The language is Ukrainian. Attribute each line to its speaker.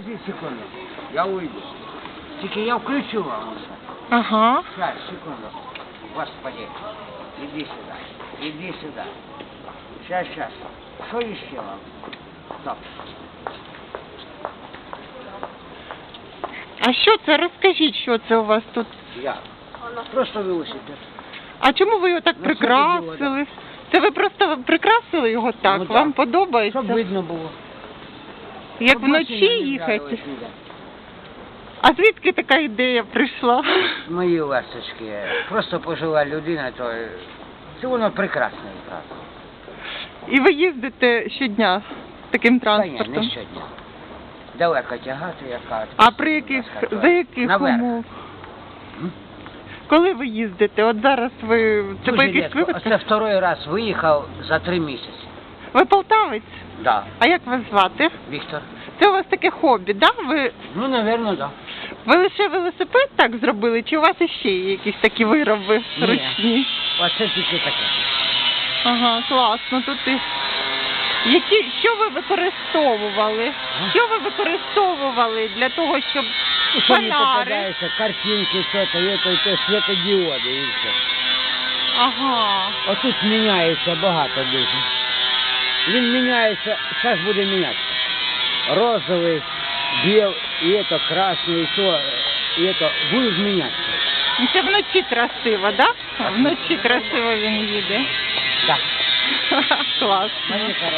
Speaker 1: Подожди секунду, я уйду. Тільки я включу вам усе.
Speaker 2: Ага.
Speaker 1: Сейчас, секунду. Господи, иди сюда, иди сюда. Сейчас, сейчас. Что еще вам? Стоп.
Speaker 2: А що це? Розкажіть, що це у вас тут?
Speaker 1: Я. Просто велосипед.
Speaker 2: А чому ви його так
Speaker 1: Ну, це
Speaker 2: прикрасили? Це ви просто прикрасили його так?
Speaker 1: Ну, так.
Speaker 2: Вам подобається?
Speaker 1: Щоб видно було.
Speaker 2: Як вночі їхати? А звідки така ідея прийшла?
Speaker 1: Мої ласточки. Просто пожила людина, то це воно прекрасно якраз.
Speaker 2: І ви їздите щодня таким
Speaker 1: Та ні,
Speaker 2: транспортом?
Speaker 1: не щодня. Далеко тягати, яка.
Speaker 2: А при яких за яких
Speaker 1: Наверх.
Speaker 2: умов?
Speaker 1: М?
Speaker 2: Коли ви їздите? От зараз ви це по
Speaker 1: Дуже
Speaker 2: яких
Speaker 1: рідко.
Speaker 2: випадках?
Speaker 1: Второй раз виїхав за три місяці.
Speaker 2: Ви полтавець?
Speaker 1: Да.
Speaker 2: А як вас звати?
Speaker 1: Віктор.
Speaker 2: Це у вас таке хобі, да? Ви,
Speaker 1: Ну, напевно, да.
Speaker 2: ви лише велосипед так зробили, чи у вас іще є якісь такі вироби
Speaker 1: Ні.
Speaker 2: ручні?
Speaker 1: Оце тільки таке.
Speaker 2: Ага, класно. Тут і... Які, що ви використовували?
Speaker 1: А?
Speaker 2: Що ви використовували для того, щоб
Speaker 1: Ну, що мені
Speaker 2: фонари?
Speaker 1: попадається, картинки, все це, є то, то світодіоди і все.
Speaker 2: Ага.
Speaker 1: Отут міняється багато дуже. Він міняється, зараз буде мінятися. Розовий, біл, і це красний, і то, це буде мінятися.
Speaker 2: Ну, Це вночі красиво, да? Вночі красиво він їде. Да.
Speaker 1: Мені